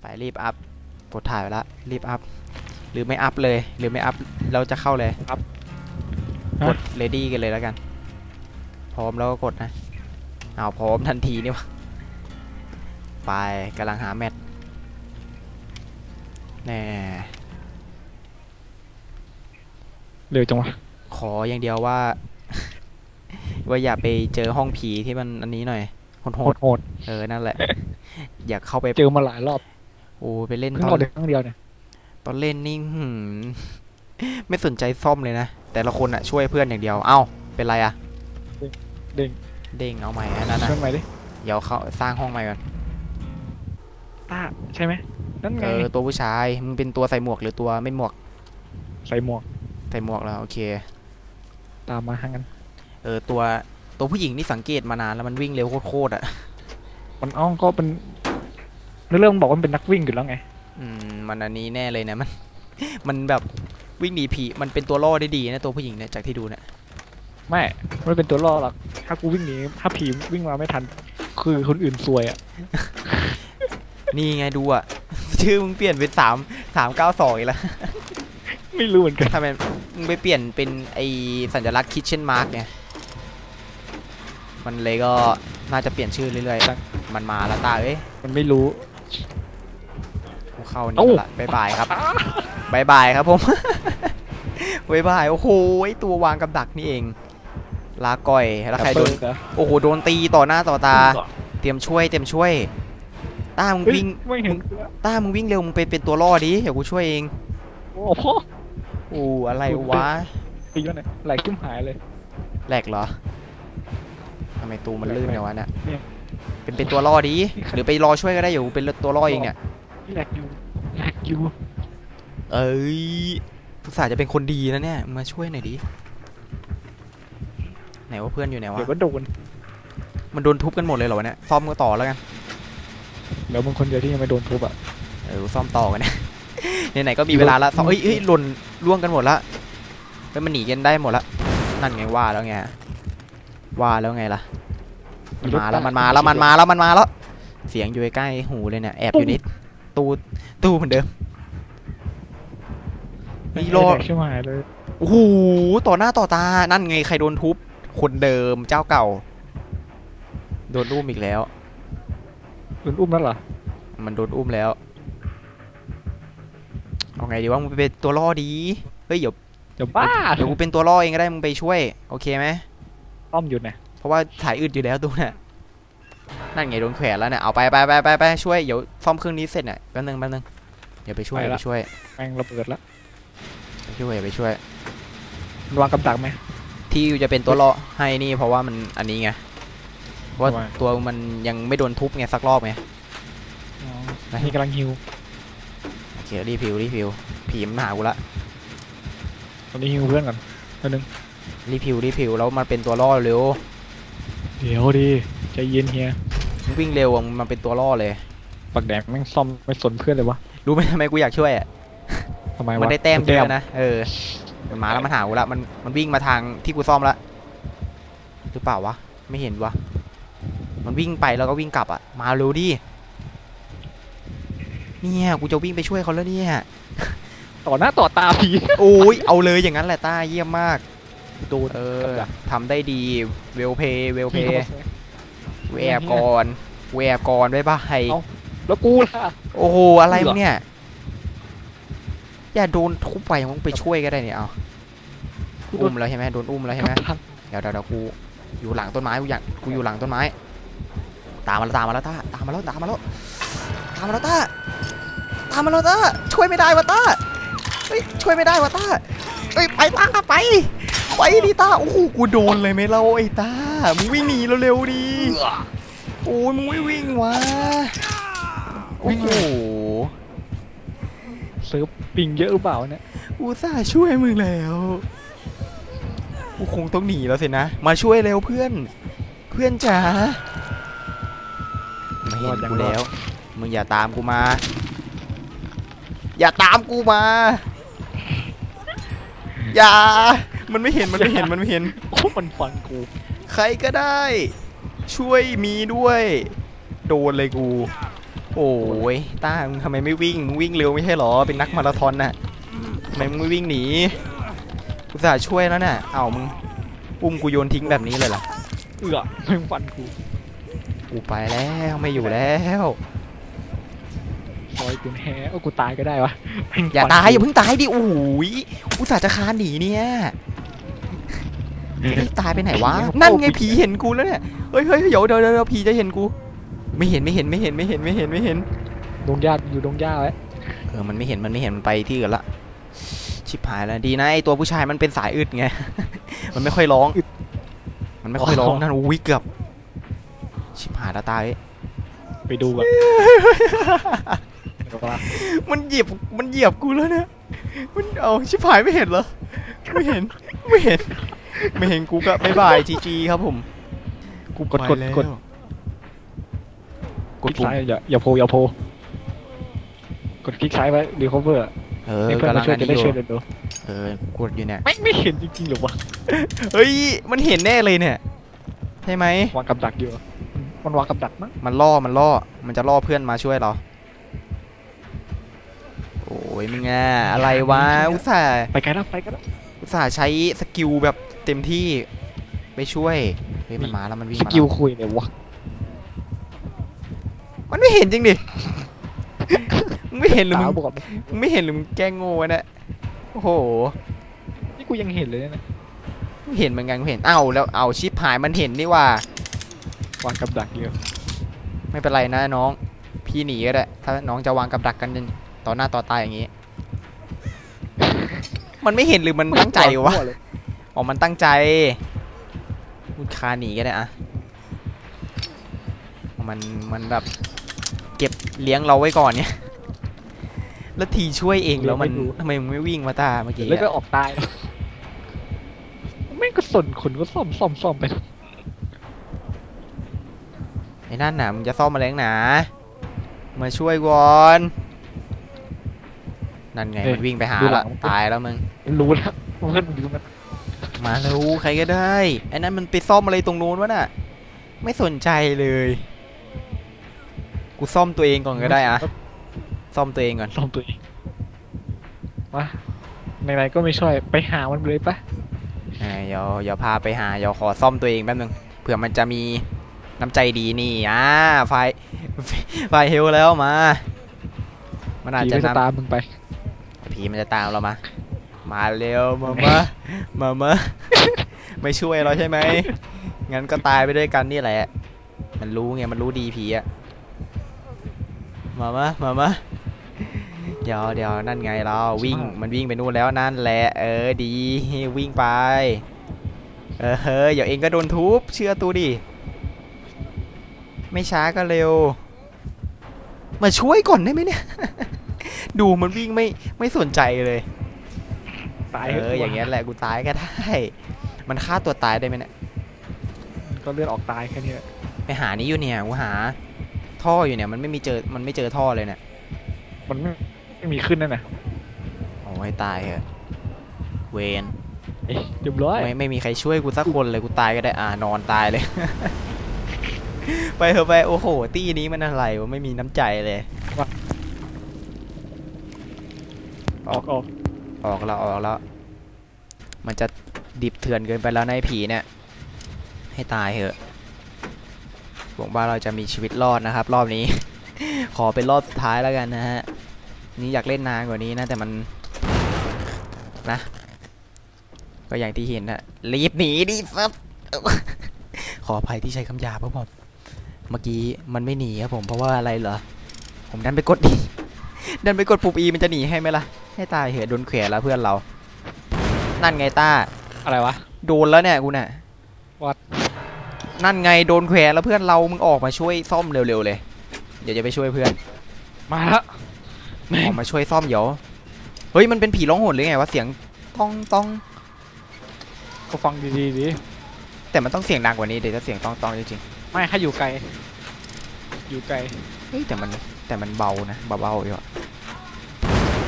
ไปรีบอัพกดถ่ายไปละรีบอัพหรือไม่อัพเลย หรือไม่อัพเราจะเข้าเลยอัพกด ready กันเลยแล้วกัน พร้อมแล้วก็กดนะเอาพร้อมทันทีนี่วะไปกำลังหาแมทแน่เร็วจังวะขออย่างเดียวว่า ว่าอย่าไปเจอห้องผีที่มันอันนี้หน่อยโหโหดดโหดๆเออนั่นแหละ อยากเข้าไปเจอมาหลายรอบ โอ้ไปเล่นเพิ่งตอหมดนครั้งเดียวเนี่ยตอนเล่นนี่หืมไม่สนใจซ่อมเลยนะ แต่ละคนอะช่วยเพื่อนอย่างเดียว เอ้า เป็นไรอะเด้งเด้งเอาใหม่อันนั้นนะช่วยใหม่ดิเดี๋ยวเขาสร้างห้องใหม่ก่อนต้าใช่ไหมนั่นไงเออตัวผู้ชายมึงเป็นตัวใส่หมวกหรือตัวไม่หมวกใส่หมวกใส่หมวกแล้วโอเค ตามมาทั้งนั้นเออตัวตัวผู้หญิงนี่สังเกตมานานแล้วมันวิ่งเร็วโคตรๆอะมันอ้องก็เป็น เรื่องบอกว่ามันเป็นนักวิ่งอยู่แล้วไง อืมมันอันนี้แน่เลยนะมัน มันแบบวิ่งหนีผีมันเป็นตัวล่อได้ดีนะตัวผู้หญิงเนี่ยจากที่ดูเนี่ยไม่ไม่เป็นตัวล่อหรอก ถ้ากูวิ่งหนีถ้าผีวิ่งมาไม่ทัน คือคนอื่นซวยอะ นี่ไงดูอะชื่อมึงเปลี่ยนเป็นสามสามเก้าสองอีกแล้วไม่รู้เหมือนกันทำไมมึงไปเปลี่ยนเป็นไอสัญลักษณ์คิ t เช่นมาร์กเนี่ยมันเลยก็น่าจะเปลี่ยนชื่อเรื่อยๆมันมาแล้วตาเอ้ยมันไม่รู้ กูเข้านี่เอ้าละบายบายครับบายบายครับผมบายบายโอ้โหไอ้ตัววางกับดักนี่เอง ลาก่อยแล้วใครโดนแอปเปิ้ลเหรอโอ้โหโดนตีต่อหน้าต่อตา เตรียมช่วยเตรียมช่วยต้ามึงเฮ้ยวิ่งไม่เห็นต้ามึงวิ่งเร็วมึงไปเป็นตัวล่อดิเดี๋ยวกูช่วยเองโอ้โหโอ้อะไรวะตีวะเนี่ยไหลขึ้นหายเลยแหลกเหรอทำไมตูมันลื่นเนี่ยวะเนี่ย เนี่ยเป็นเป็นตัวล่อดี หรือไปรอช่วยก็ได้อยู่เป็นตัวล่อเองเนี่ยแหลกอยู่แหลกอยู่เอ้ยทุกสาห์จะเป็นคนดีนะเนี่ยมาช่วยหน่อยดิไหนว่าเพื่อนอยู่ไหนวะเดี๋ยวก็โดนมันโดนทุบกันหมดเลยเหรอวะเนี่ยซ่อมก็ต่อแล้วกันเดี๋ยวมึงคนเดียวที่ยังไม่โดนทุบอะเออซ่อมต่อกันเนี่ยไหนๆก็มีเวลาละซ่อมเอ้ยเอ้ยหล่นล่วงกันหมดละเฮ้ยมันหนีกันได้หมดละนั่นไงว่าแล้วไงว่าแล้วไงล่ะ มันมาแล้วมันมาแล้วมันมาแล้วมันมาแล้ว เสียงอยู่ใกล้ๆหูเลยเนี่ยแอบอยู่ในตู้ตู้เหมือนเดิมไม่นี่รรออดใช่ไหมเลยโอ้โหต่อหน้าต่อตานั่นไงใครโดนทุบคนเดิมเจ้าเก่า โดนอุ้มอีกแล้วโดนอุ้มนั่นเหรอมันโดนอุ้มแล้วเอาไงดีว่ามึงไปเป็นตัวล่อดีเฮ้ยเดี๋ยวเดี๋ยวบ้าเดี๋ยวกูเป็นตัวล่อเองก็ได้มึงไปช่วย โอเคไหมต้อมอยู่เนี่ย เพราะว่าถ่ายอึดอยู่แล้วตัวเนี่ยนั่นไงโดนแขวนแล้วเนี่ยเอาไปไปไปไปไปช่วยเดี๋ยวซ่อมเครื่องนี้เสร็จเนี่ยแป๊บนึงแป๊บนึงเดี๋ยวไปช่วยเดี๋ยวไปช่วยแม่งระเบิดละไปช่วยอย่าไปช่วยมันวางกับดักไหม ที่จะเป็นตัวล่อให้นี่เพราะว่ามันอันนี้ไงเพราะว่าทำไมตัวมันยังไม่โดนทุบไงสักรอบไง อ๋อไหน นี่กำลังฮิวโอเครีพิวรีพิวผีมันมาหากูละตอนนี้ฮิวเพื่อนก่อนอันนึงรีพิวรีพิวแล้วมันเป็นตัวล่อเร็ว เดี๋ยวดีใจเย็นเฮียมึงวิ่งเร็วอะมันเป็นตัวล่อเลย ปักแดงแม่งซ่อมไม่สนเพื่อนเลยวะรู้ไหมทำไมกูอยากช่วยอะทำไมวะมันได้แต้มเยอะนะ เออ มันมาแล้วมันหากูละ มัน มันวิ่งมาทางที่กูซ่อมละ หรือเปล่าวะ ไม่เห็นวะ มันวิ่งไปแล้วก็วิ่งกลับอะมาเร็วดิ เนี่ย กูจะวิ่งไปช่วยเขาแล้วเนี่ย ต่อหน้าต่อตาผี โอ้ย เอาเลยอย่างนั้นแหละต้าเยี่ยมมาก โดนเออกับดักทำได้ดีเวลเพย์เวลเพพี่ย์เขาบอกแวบก่อนแวบก่อนบ๊ายบายเอ้าแล้วกูล่ะ โอ้โหอะไรเหรอมึงเนี่ย อย่าโดนทุบไปมึงไปช่วยก็ได้เนี่ยเอากูโดอุ้นมแล้วใช่ไหมโดนอุ้มแล้วใช่ไหมกับดักเดี๋ยวเดี๋ยวเดี๋ยวกูอยู่หลังต้นไม้กูอยากกูอยู่หลังต้นไม้ ตามมาแล้วตามมาแล้วต้าตามมาแล้วตามมาแล้วตามมาแล้วต้าตามมาแล้วต้าช่วยไม่ได้วะต้าเฮ้ยช่วยไม่ได้วะต้าเฮ้ยไปต้าไป ไปดิต้าโอ้โหกูโดนเลยไหมเราไอ้ต้ามึงวิ่งหนีเร็วๆดิโอ้ยมึงไม่วิ่งวะโอ้โหเซิร์ฟปิงเยอะหรือเปล่าเนี่ยอุตส่าห์ช่วยมึงแล้วกูคงต้องหนีแล้วสินะ มาช่วยเร็วเพื่อน เพื่อนจ๋าไม่เห็นกูแล้วมึงอย่าตามกูมา อย่าตามกูมา อย่า มันไม่เห็นมันไม่เห็นมันไม่เห็น โอ้มันฟันกูใครก็ได้ ช่วยมีด้วย โดนเลยกูโโอ้ยต้ามึงทำไมไม่วิ่งมึงวิ่งเร็วไม่ใช่เหรอเป็นนักมาราธอนน่ะทำไมมึงไม่วิ่งหนีกูจะช่วยแล้วน่ะเอ้ามึงอุ้มกูโยนทิ้งแบบนี้เลยเหรอเอือแม่งฟันกูกูไปแล้วไม่อยู่แล้วซอยกูแฮ่เอ้ากูตายก็ได้วะแม่งอย่าฟันตายกูอย่าเพิ่งตายดิโอ้ยอุตส่าห์จะคานหนีเนี่ยเฮ้ย ตายไปไหนวะ นั่นไงผีเห็นกูแล้วเนี่ย เฮ้ยเฮ้ยเดี๋ยวเดี๋ยวเดี๋ยวผีจะเห็นกู ไม่เห็นไม่เห็นไม่เห็นไม่เห็นไม่เห็นไม่เห็น ดงหญ้าอยู่ดงหญ้าไว้เออ มันไม่เห็นมันไม่เห็นมันไปที่อื่นละ ชิบหายแล้วดีนะไอตัวผู้ชายมันเป็นสายอึดไง มันไม่ค่อยร้อง มันไม่ค่อยร้องนั่นอุ้ยเกือบ ชิบหายแล้วตาย ไปดูก่อนเดี๋ยวก่อนมันเหยียบมันเหยียบกูแล้วเนี่ย มันเอาชิบหายไม่เห็นเหรอ ไม่เห็น ไม่เห็น ไม่เห็นกูก็บายบายจีจีครับผม กูกดกดไปแล้วกดกคดลิกปุ่มซ้ายอย่าอย่าโพอย่าโพกดคลิกซ้ายไว้รีคอเวอร์เออให้เพื่อนกำลัมางช่วยอันจะนี้ได้อช่วยยู่เดี๋ยวดูเออกดอยู่เนี่ยไม่ไม่เห็นจริงๆหรอวะเฮ้ยมันเห็นแน่เลยเนี่ยใช่ไหมวางกับดักอยู่มันวางกับดักมั้งมันล่อมันล่อมันจะล่อเพื่อนมาช่วยเราโอ้ยมึงอะอะไรวะอุตส่าห์ไปไกลแล้วไปไกลแล้วอุตส่าห์ใช้สกิลแบบ เต็มที่ไปช่วยเฮ้ยมันมาแล้วมันวิ่งสมากิลแล้วคุยเนี่ยวะมันไม่เห็นจริงดิ มึงไม่เห็นหรือมึตางบอกมึงไม่เห็นหรือมึงแกล้งโง่วะเนี่ยโอ้โหนี่กูยังเห็นเลยนะไม่เห็นเหมือนกันกูเห็นเอ้าแล้วเอาชิปหายมันเห็นนี่ว่า วางกับดักอยู่ไม่เป็นไรนะน้อง พี่หนีก็ได้ ถ้าน้องจะวางกับดักกันต่อหน้าต่อตาอย่างนี้ มันไม่เห็นหรือมันตั้งใจวะ มั่เลย อ๋อมันตั้งใจมุดคาหนีก็ได้อะมันมันแบบเก็บเลี้ยงเราไว้ก่อนเนี่ย แล้วทีช่วยเองแล้วมันทำไมมึงไม่วิ่งมาตาเมื่อกี้แล้วก็อะออกตายแล้วแม่งก็สนขนก็ซ่อมซ่อมซ่อมไปไอ้นั่นน่ะมึงจะซ่อมมาแรงหนา มาช่วยก่อนนั่นไงมันวิ่งไปหาละตายแล้วมึงรู้แล้วเพื่อนมึงอยู่ตรงนั้น มาเร็วใครก็ได้ไอ้นั่นมันไปซ่อมอะไรตรงนู้นวะน่ะ ไม่สนใจเลย กูซ่อมตัวเองก่อนก็ได้อะซ่อมตัวเองก่อนซ่อมตัวเองมาไหนๆก็ไม่ช่วยไปหามันเลยปะเอ้ยเดี๋ยวเดี๋ยวพาไปหาเดี๋ยวขอซ่อมตัวเองแป๊บนึงเผื่อมันจะมีน้ำใจดีนี่อ่าไฟไฟเฮลแล้วมา มันอาจผีจะก็จะนำตามมึงไปผีมันจะตามเรามา มาเร็วมามามามาไม่ช่วยเราใช่ไหมงั้นก็ตายไปด้วยกันนี่แหละ มันรู้ไงมันรู้ดีผีอะมามามามาเดี๋ยวเดี๋ยวนั่นไงเราวิ่งมันวิ่งไปนู่นแล้วนั่นแหละเออดีวิ่งไป เออเฮ้ยเดี๋ยวเองก็โดนทุบเชื่อตูดิไม่ช้าก็เร็ว มาช่วยก่อนได้ไหมเนี่ย ดูมันวิ่งไม่ไม่สนใจเลย ตายเอออย่างเงี้ยแหละกูตายก็ได้ มันฆ่าตัวตายได้ไหมเนี่ยก็เลือดออกตายแค่นี้แหละไปหานี้อยู่เนี่ยกูหา ท่ออยู่เนี่ยมันไม่มีเจอมันไม่เจอท่อเลยเนี่ยมันไม่ไม่มีขึ้นนั่นน่ะโอ้ยตายเหอะเวนเอ้ยเรียบร้อยไม่ไม่มีใครช่วยกูสักคนเลยกูตายก็ได้อ่านอนตายเลย ไปเถอะไปโอ้โหตี้นี้มันอะไรวะไม่มีน้ำใจเลย ออกออก ออกแล้วออกแล้ว มันจะดิบเถื่อนเกินไปแล้วในผีเนี่ย ให้ตายเถอะหวังว่าเราจะมีชีวิตรอดนะครับ รอบนี้ ขอเป็นรอบสุดท้ายแล้วกันนะฮะ นี่อยากเล่นนานกว่านี้นะ แต่มันนะ ก็อย่างที่เห็นนะรีบหนีดิซับขออภัยที่ใช้คำหยาบครับผม เมื่อกี้มันไม่หนีครับผมเพราะว่าอะไรเหรอ ผมดันไปกดดันไปกดปุ่มอีมันจะหนีให้ไหมล่ะ ให้ตายเหอะโดนแขวนแล้วเพื่อนเรา นั่นไงต้า อะไรวะ โดนแล้วเนี่ยกูน่ะ What? นั่นไงโดนแขวนแล้วเพื่อนเรา มึงออกมาช่วยซ่อมเร็วๆเลย เดี๋ยวจะไปช่วยเพื่อน มาแล้วแม่องอกมาช่วยซ่อมเดี๋ยว เฮ้ยมันเป็นผีร้องโหนหรือไงวะเสียงต้องต้อง ก็ฟังดีๆดิแต่มันต้องเสียงดังกว่านี้เดี๋ยวจะเสียงต้องต้องจริงไม่ถ้าอยู่ไกล อยู่ไกล ๆเฮ้ยแต่มันแต่มันเบานะเบาๆอยู่อะ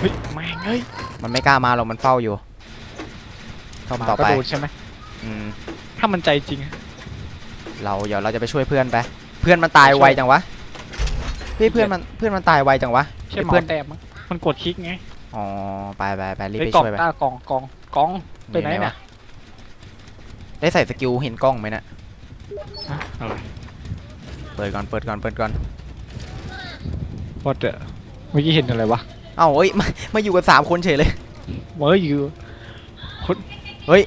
เฮ้ยแม่งเฮ้ยมันไม่กล้ามาหรอกมันเฝ้าอยู่ซ่อมมาต่อก็ไปโดนใช่ไหมอืมถ้ามันใจจริง เราเดี๋ยวเราจะไปช่วยเพื่อนไป เพื่อนมันตายไวจังวะเฮ้ยเพื่อนมันเพื่อนมันตายไวจังวะใช่ไอ้หมอเพื่อนแต้มมั้งมันกดคลิกไงอ๋อไปไปไปรีบไอ้ไปยกล่องช่วยไปต้ากล่องกล่องกล่องไปไหนอยู่ไหนเนี่วะยได้ใส่สกิลเห็นกล้องไหมเนะฮะอะไรเปิดก่อนเปิดก่อนเปิดก่อนพอเจอเมื่อกี้เห็นอะไรวะ เอ้าเอ้ยมามาอยู่กันสามคนเฉยเลยเมื่ออยู่เอ้ย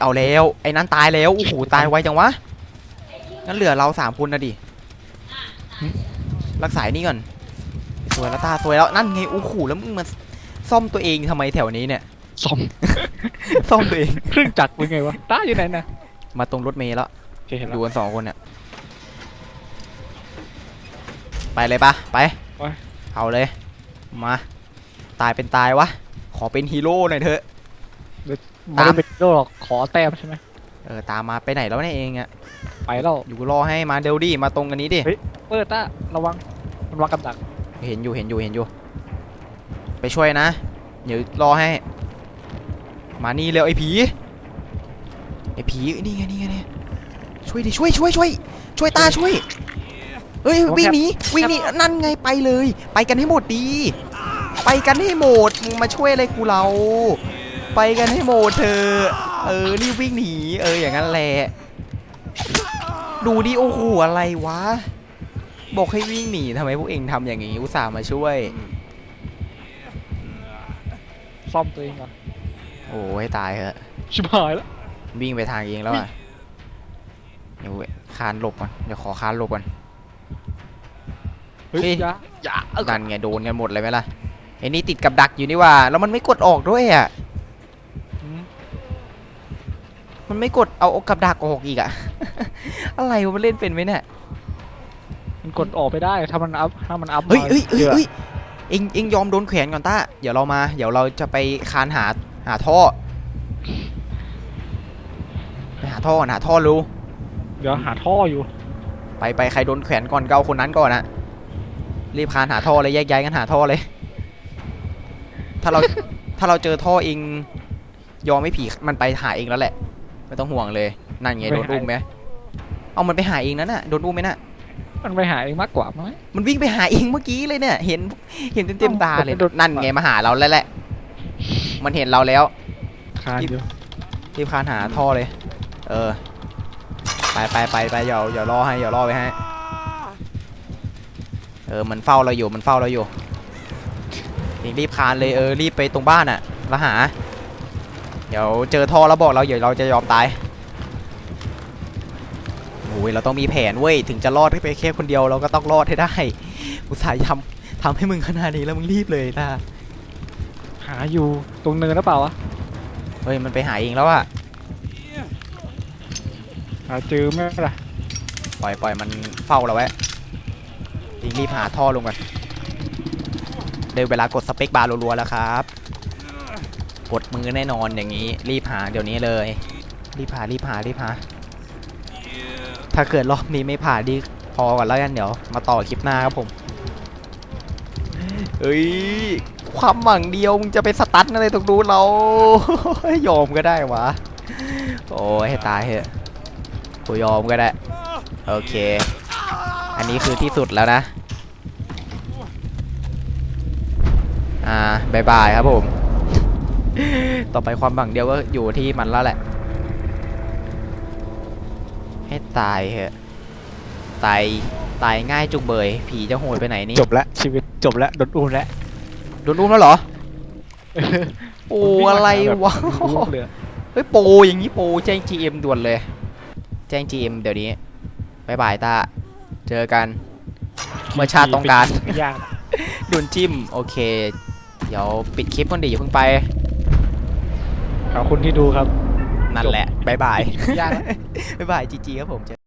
เอาแล้วไอ้นั้นตายแล้วโอ้โหตายไวจังวะงั้นเหลือเราสามคนนะดิรักษาไอ้นี่ก่อนสวยแล้วตาสวยแล้วนั่นไงโอ้โหแล้วมึงมาซ่อมตัวเองทำไมแถวนี้เนี่ยซ่อมซ่อมตัวเองเครื่องจักรเป็นไงวะต้าอยู่ไหนนะมาตรงรถเมล์แล้วโอเคเห็นอแล้วยู่กันสองคนเนี่ยไปเลยปะไปไปเอาเลยมา ตายเป็นตายวะ ขอเป็นฮีโร่หน่อยเถอะ ไม่ได้เป็นโลหรอกขอแต้มใช่ไหมเออตามมาไปไหนแล้วเนี่ยเองอะไปแล้วอยู่กูรอให้มาเดลดี้มาตรงกันนี้ดิเฮ้ยเปิดต้าระวังมันวางกับดักเห็นอยู่เห็นอยู่เห็นอยู่ ไปช่วยนะ เดี๋ยวรอให้ มานี่เร็วไอ้ผี ไอ้ผีนี่ไงนี่ไงเนี่ยช่วยดิช่วยช่วยช่วยช่วยตาช่วยเฮ้ยวิ่งหนีวิ่งหนีนั่นไงไปเลย ไปกันให้หมดดี ไปกันให้หมดมึงมาช่วยอะไรกูเรา ไปกันให้หมดเธอะเออรีบวิ่งหนีเอออย่างนั้นแหละดูดิโอ้โหอะไรวะ บอกให้วิ่งหนีทำไมพวกเองทำอย่างนี้อุตส่าห์มาช่วย ซ่อมตัวเองก่อนโอ้ยตายเหอะชิบหายแล้ว วิ่งไปทางเองแล้วอะเดี๋ยวคานหลบก่อนเดี๋ยวขอคานหลบก่อนเฮ้ยเฮ้ยอย่าอย่าเอานั่นไงโดนกันหมดเลยไหมล่ะ ไอ้นี่ติดกับดักอยู่นี่ว่า แล้วมันไม่กดออกด้วยอะอืมมันไม่กดเอากับดักออกอีกอะ อะไรวะมันเล่นเป็นไหมเนี่ย มันกดออกไปได้ ถ้ามันอัพ ถ้ามันอัพเฮ้ยมาเฮ้ยเฮ้ยเยอะเฮ้ยเอ็งเอ็งยอมโดนแขวนก่อนต้า เดี๋ยวเรามา เดี๋ยวเราจะไปคานหาหาท่อไปหาท่อก่อนหาท่อรู้ เดี๋ยวหาท่ออยู่ ไปไปใครโดนแขวนก่อนก็เอาคนนั้นก่อนอะรีบคานหาท่อเลยแยกย้ายกันหาท่อเลย ถ้าเราถ้าเราเจอท่อเองยอมไม่ผีมันไปหาเองแล้วแหละ ไม่ต้องห่วงเลย นั่นไงไม่โดนหาอุ้มไหมเอามันไปหาเองนั่นน่ะโดนอุ้มไหมน่ะมันไปหาเองมากกว่าไหมมันวิ่งไปหาเองเมื่อกี้เลยเนี่ย เห็นเห็นเต็มเต็มๆตาเลยโดนนั่นไงมาหาเราแล้วแหละ มันเห็นเราแล้วคานอยู่รีบคานหาท่อเลย เออ ไปไปไปไปอย่าอย่ารอให้อย่ารอไปให้ เออมันเฝ้าเราอยู่มันเฝ้าเราอยู่เอ งรีบคานเลยเออรีบไปตรงบ้านอะแล้วหา เดี๋ยวเจอท่อแล้วบอกเราเดี๋ยวเราจะยอมตายโอ้ยเราต้องมีแผนเว้ยถึงจะรอดไปแค่คนเดียวเราก็ต้องรอดให้ได้อุตส่าห์ทำทำให้มึงขนาดนี้แล้วมึงรีบเลยนะหาอยู่ตรงเนินหรือเปล่าวะเฮ้ยมันไปหาเองแล้วอะหาเจอไหมล่ะปล่อยปล่อยมันเฝ้าเราไว้รีบรีบหาท่อลงก่อน เดี๋ยวเวลากดสเปคบาร์รัวๆแล้วครับ กดมือแน่นอนอย่างนี้ รีบหาเดี๋ยวนี้เลย รีบหารีบหารีบหา ถ้าเกิดรอบนี้ไม่ผ่านดีพอก่อนแล้วกันเดี๋ยว มาต่อคลิปหน้าครับผมเฮ้ยความหวังเดียวมึงจะไปสตันอะไรตรงนู้นเรายอมก็ได้วะโอ้ยให้ตายเหอะกูยอมก็ได้ โอเค อันนี้คือที่สุดแล้วนะ อ่าบายบายครับผม ต่อไปความบังเดียวก็อยู่ที่มันแล้วแหละ ให้ตายเหอะตายตายง่ายจุกเบย ผีจะโหยไปไหนนี่จบแล้วชีวิตจบแล้วโดนอุ้มแล้วโดนอุ้มแล้วเหรอ โอ้อะไรวะอุ้มเลยเฮ้ยโปรอย่างนี้โปรแจ้ง GM ด่วนเลย แจ้ง GM เดี๋ยวนี้บายบายตาเจอกัน เมื่อชาติต้องการไม่ยากด่วนจิ้ม โอเค เดี๋ยวปิดคลิปก่อนดิอย่าเพิ่งไป ขอบคุณที่ดูครับ นั่นแหละบายบาย ยากบายบายจีจีครับผม